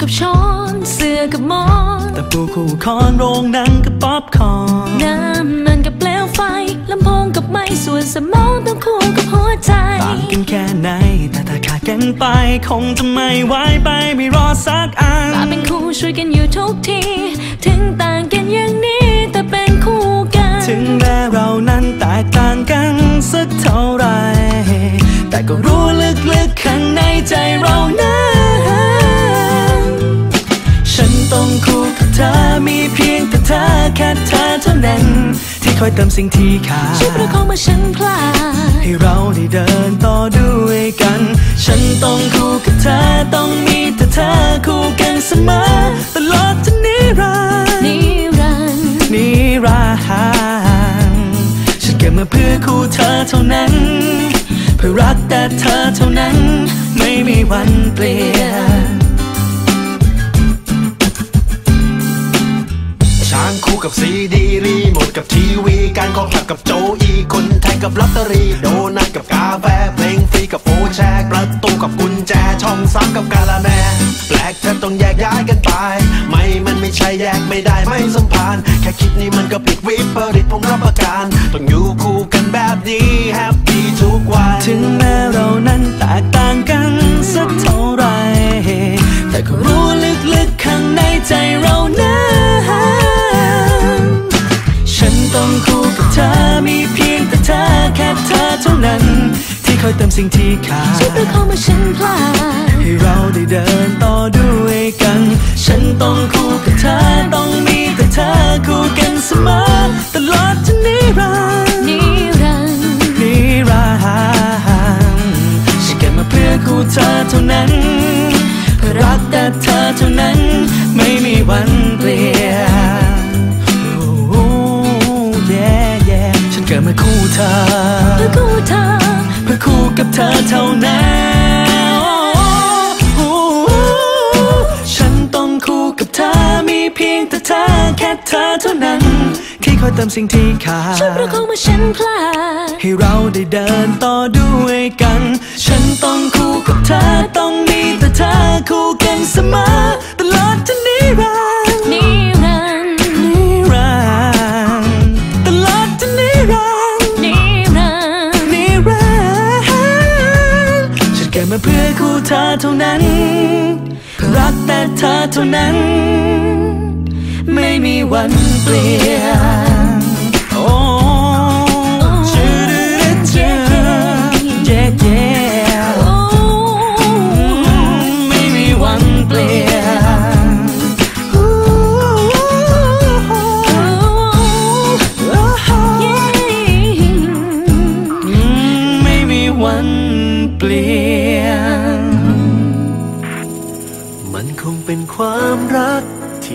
กับช้อน เสื้อกับหมอนตะปูคู่คอนโรงหนังกับป๊อปคอร์นน้ำมันกับเปลวไฟลำโพงกับไม้ส่วนสมองต้องคู่กับหัวใจต่างกันแค่ไหน แต่ถ้าขาดกันไป คงจะไม่ไหวไปไม่รอสักอันมาเป็นคู่ช่วยกันอยู่ทุกที ถึงต่างกันอย่างนี้แต่เป็นคู่กัน ถึงแม้เรานั้นแตกต่างกันสักเท่าไหรแต่ก็รู้ลึกๆข้างในใจเรา มีเพียงแต่เธอแค่เธอเท่านั้น ที่คอยเติมสิ่งที่ขาดช่วยประคองเมื่อฉันพลาดให้เราได้เดินต่อด้วยกัน ฉันต้องคู่กับเธอต้องมีแต่เธอคู่กันเสมอตลอดจนนิรันดร์นิรันดร์นิรันดร์ฉันเกิดมาเพื่อคู่เธอเท่านั้นเพื่อรักแต่เธอเท่านั้น ไม่มีวันเปลี่ยน กับซีดีรีโมทกับทีวี การของขับกับโจอีคนแทงกับลอตเตอรี่โดนัทกับกาแฟเพลงฟรีกับโฟแชร์ประตูกับกุญแจช่องสามกับกาละแมแปลกแทบต้องแยกย้ายกันไป ไม่มันไม่ใช่แยกไม่ได้ไม่สัมพันธ์แค่คิดนี่มันก็ผิดวิปริตผมรับประกันต้องอยู่คู่กันแบบนี้แฮปปี้ทุกวันถึงแม้เรานั้นแตกต่างกันสักเท่าไรแต่ก็รู้ลึกๆข้างในใจเรา เธอเท่านั้น ที่คอยเติมสิ่งที่ขาดช่วยประคองเมื่อฉันพลาดให้เราได้เดินต่อด้วยกัน ฉันต้องคู่กับเธอต้องมีแต่เธอคู่กันเสมอตลอดจนนิรันดร์นิรันดร์นิรันดร์ฉันเกิดมาเพื่อคู่เธอเท่านั้นเพื่อรักแต่เธอเท่านั้น ไม่มีวันเปลี่ยนโอ้โห yeah yeah ฉันเกิดมาคู่เธอเพื่อ อเท่านั้นโอ้โหฉันต้องคู่กับเธอมีเพียงแต่เธอแค่เธอเท่านั้นที่คอยเติมสิ่งที่ขาช่วยประคองดเมื่อฉันพลาดให้เราได้เดินต่อด้วยกัน ฉันต้องคู่กับเธอต้องมีแต่เธอคู่กันเสมอตลอดจนนิรันดร์ มาเพื่อคู่เธอเท่านั้น รักแต่เธอเท่านั้น ไม่มีวันเปลี่ยนโอ้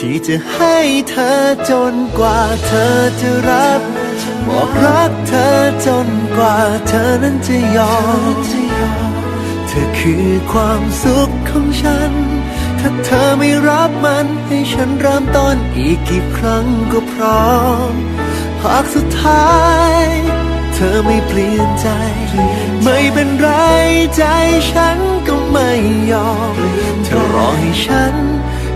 ที่จะให้เธอจนกว่าเธอจะรับบอกรักเธอจนกว่าเธอนั้นจะยอม เธอคือความสุขของฉัน ถ้าเธอไม่รับมันให้ฉันเริ่มต้นอีกกี่ครั้งก็พร้อมหากสุดท้ายเธอไม่เปลี่ยนใจ ไม่เป็นไรใจฉันก็ไม่ยอมเธอรอให้ฉัน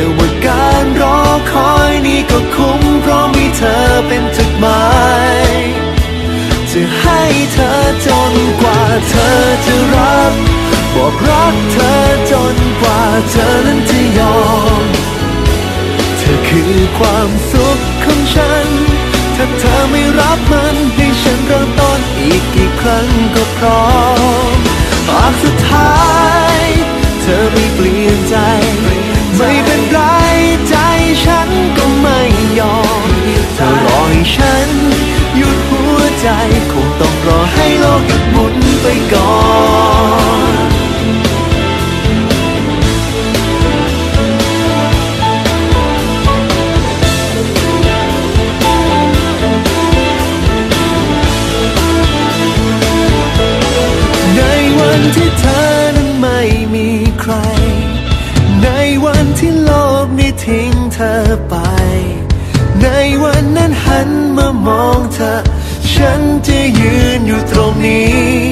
แต่ว่าการรอคอยนี้ก็คุ้มเพราะมีเธอเป็นจุดหมายจะให้เธอจนกว่าเธอจะรับ บอกรักเธอจนเธอนั้นจะยอม เธอคือความสุขของฉัน ถ้าเธอไม่รับมันให้ฉันเริ่มต้นอีกกี่ครั้งก็พร้อมหากสุดท้าย เธอไม่เปลี่ยนใจ ไม่เป็น ทิ้งเธอไป ในวันนั้นหันมามองเธอ ฉันจะยืนอยู่ตรงนี้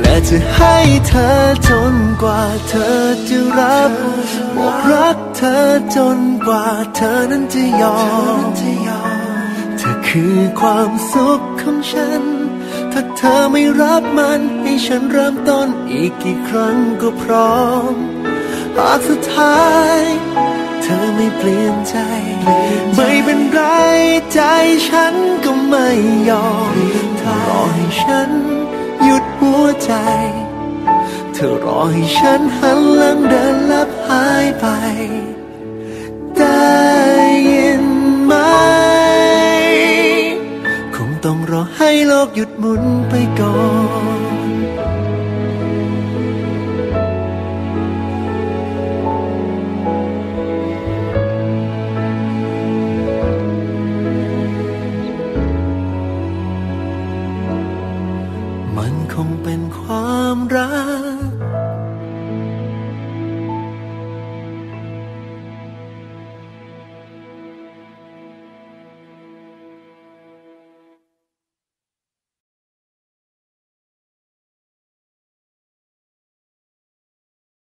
และจะให้เธอจนกว่าเธอจะรับบอกรักเธอจนกว่าเธอนั้นจะยอม เธอคือความสุขของฉันถ้าเธอไม่รับมันให้ฉันเริ่มต้นอีกกี่ครั้งก็พร้อมหากสุดท้าย เปลี่ยนใจ ไม่เป็นไรใจฉันก็ไม่ยอมเธอรอให้ฉันหยุดหัวใจ เธอรอให้ฉันหันหลังเดินลับหายไป ได้ยินไหม คงต้องรอให้โลกหยุดหมุนไปก่อน